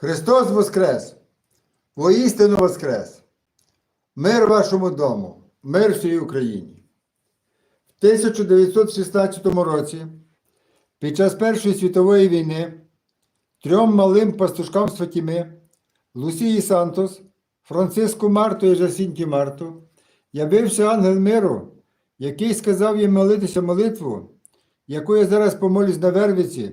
Христос Воскрес! Воістину Воскрес! Мир вашому дому, мир всій Україні. В 1916 році, під час Першої світової війни, трьом малим пастушкам з Лусії Сантос, Франциску Марту і Жасінті Марту, явився ангел миру, який сказав їм молитися молитву, яку я зараз помолюсь на Вервиці,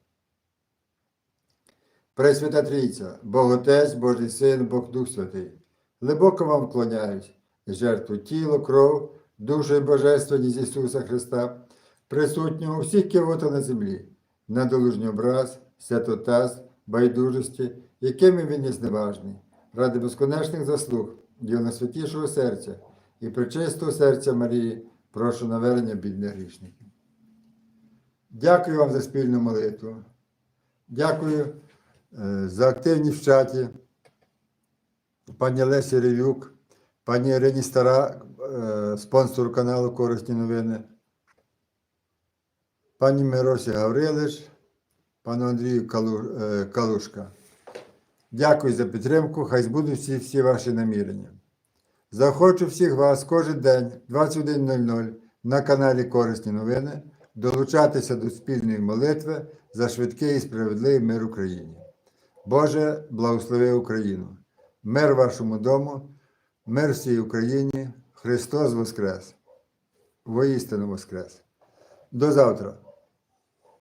Пресвята Трійця, Бог Отець, Божий Син, Бог Дух Святий, глибоко вам вклоняюсь жертву тіло, кров, душу і божественність Ісуса Христа, присутнього всіх кивотах на землі, на долужній образ, святотаз, байдужості, якими він є зневажний, ради безконечних заслуг, Його найсвятішого серця і причистого серця Марії, прошу навернення бідних грішників. Дякую вам за спільну молитву. Дякую за активність в чаті. Пані Лесі Ревюк, пані Ірині Стара, е, спонсор каналу Корисні новини, пані Миросі Гаврилиш, пану Андрію е, Калушка. Дякую за підтримку. Хай збудуть всі, всі ваші намірення. Захочу всіх вас кожен день 21.00 на каналі Корисні новини долучатися до спільної молитви за швидкий і справедливий мир Україні. Боже, благослови Україну! Мир вашому дому, мир всій Україні, Христос Воскрес! Воістину Воскрес! До завтра!